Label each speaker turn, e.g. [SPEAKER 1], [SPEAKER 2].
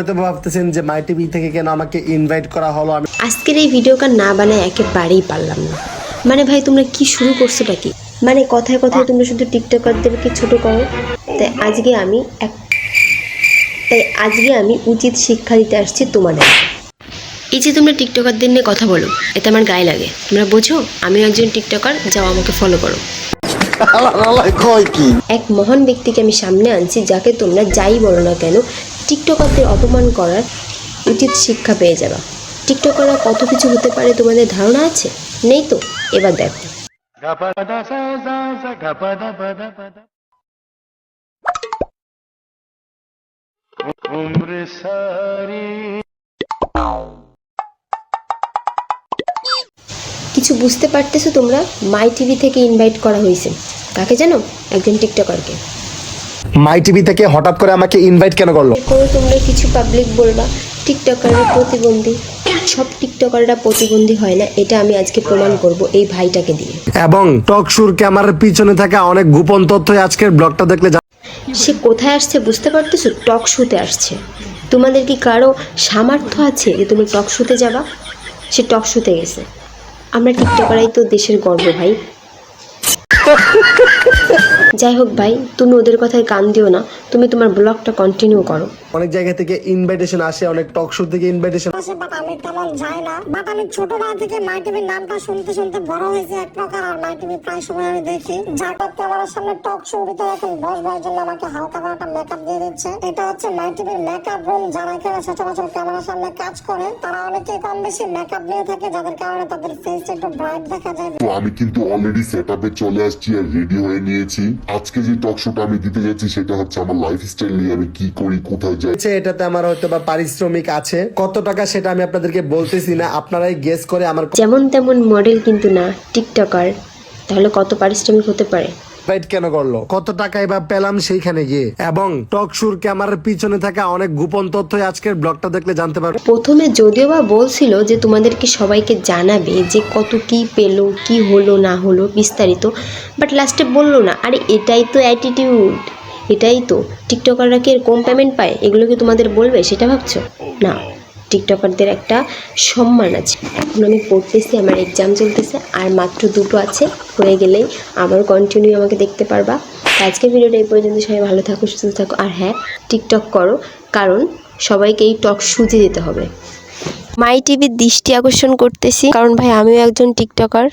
[SPEAKER 1] হয়তো ভাবতেছেন যে মাই টিভি থেকে কেন আমাকে ইনভাইট করা হলো? আমি
[SPEAKER 2] আজকের এই ভিডিওটা না বানায় একেবারেই পারলাম না। মানে ভাই তোমরা কি শুরু করছোটা কি মানে কথায় কথায় তোমরা শুধু টিকটকারদেরকে ছোট করো। তাই আজকে আমি এক তাই আজকে আমি উচিত শিক্ষা দিতে আসছি তোমাদের। এই যে তোমরা টিকটকারদের নিয়ে কথা বলো এতে আমার গায়ে লাগে। তোমরা বোঝো আমিও একজন টিকটকার যাও আমাকে ফলো করো। এক মহান ব্যক্তিকে আমি সামনে আনছি যাকে তোমরা যাই বলো না কেন টিকটকারদের অপমান করার উচিত শিক্ষা পেয়ে যাবা। টিকটকাররা কত কিছু হতে পারে তোমাদের ধারণা আছে? নেই তো? এবার দেখো। কিছু বুঝতে পারতেছো তোমরা? মাই টিভি থেকে ইনভাইট করা হয়েছে। কাকে জানো? একজন টিকটকারকে।
[SPEAKER 1] মাই টিভি থেকে হঠাৎ করে আমাকে ইনভাইট কেন করল?
[SPEAKER 2] তোমরা কিছু পাবলিক বলবা টিকটকাররা প্রতিবন্ধী। সব টিকটকাররা প্রতিবন্ধী হয় না এটা আমি আজকে প্রমাণ করব এই ভাইটাকে দিয়ে।
[SPEAKER 1] এবং টক সুর ক্যামেরার পিছনে থাকা অনেক গোপন তথ্য আজকের ব্লগটা দেখলে জা-
[SPEAKER 2] সে কোথায় আসছে বুঝতে পারতেছো? টক শুতে আসছে। তোমাদের কি কারও সামর্থ্য আছে যে তুমি টক শুতে যাবা? সে টক শুতে গেছে। আমরা টিকটকারাই তো দেশের গর্ব ভাই। যাই হোক ভাই তুমি ওদের কথায় কান দিও না। তুমি তোমার ব্লগটা কন্টিনিউ করো।
[SPEAKER 1] অনেক জায়গা থেকে ইনভাইটেশন আসে অনেক টক শো থেকে ইনভাইটেশন
[SPEAKER 3] আসে। বাট আমি তেমন যাই না। বাট আমি ছোটবেলা থেকে মাই টিভির নামটা শুনতে শুনতে বড় হয়েছে এক প্রকার আর মাই টিভি প্রায় সময় আমি দেখি। যা যার ক্যামেরার সামনে টক শো দিতে এখন বসবার জন্য আমাকে হালকা করে একটা মেকআপ দিয়ে দিচ্ছে। এটা হচ্ছে মাই টিভির মেকআপ রুম যারা এখানে সচরাচর ক্যামেরার সামনে কাজ করে তারা অনেকে কম বেশি মেকআপ নিয়ে থাকে যাদের কারণে তাদের ফেস একটু ব্রাইট দেখা যায়।
[SPEAKER 4] তো আমি কিন্তু অলরেডি সেট আপে চলে আসছি আর রেডি হয়ে নিয়েছি। আজকে যে টক শোটা আমি দিতে যাচ্ছি সেটা হচ্ছে আমার লাইফস্টাইল নিয়ে আমি কি করি কোথায়
[SPEAKER 1] হচ্ছে এটাতে আমার হয়তো বা পারিশ্রমিক আছে। কত টাকা সেটা আমি আপনাদেরকে বলতেছি না আপনারাই গেস করে আমার
[SPEAKER 2] যেমন তেমন মডেল কিন্তু না টিকটকার তাহলে কত পারিশ্রমিক হতে পারে?
[SPEAKER 1] কেন করল? কত টাকাই বা পেলাম সেইখানে গিয়ে। এবং টক সুর ক্যামেরার পিছনে থাকা অনেক গোপন তথ্য আজকের ব্লগটা দেখলে জানতে পারবে।
[SPEAKER 2] প্রথমে যদিও বা বলছিল যে তোমাদেরকে সবাইকে জানাবে যে কত কি পেল কি হলো না হলো বিস্তারিত বাট লাস্টে বলল না। আরে এটাই তো অ্যাটিটিউড এটাই তো। টিকটকাররা কি কম পেমেন্ট পায়? এগুলো কি তোমাদের বলবে? সেটা ভাবছ? না। টিকটকারদের একটা সম্মান আছে। এখন আমি পড়তেছি, আমার এক্সাম চলতেছে, আর মাত্র দুটো আছে। হয়ে গেলেই আবার কন্টিনিউ আমাকে দেখতে পারবা। আজকে ভিডিওটা এই পর্যন্ত। সবাই ভালো থাকো, সুস্থ থাকো। আর হ্যাঁ টিকটক করো, কারণ সবাইকে এই টক সুজে দিতে হবে। মাই টিভির দৃষ্টি আকর্ষণ করতেছি। কারণ ভাই, আমিও একজন টিকটকার।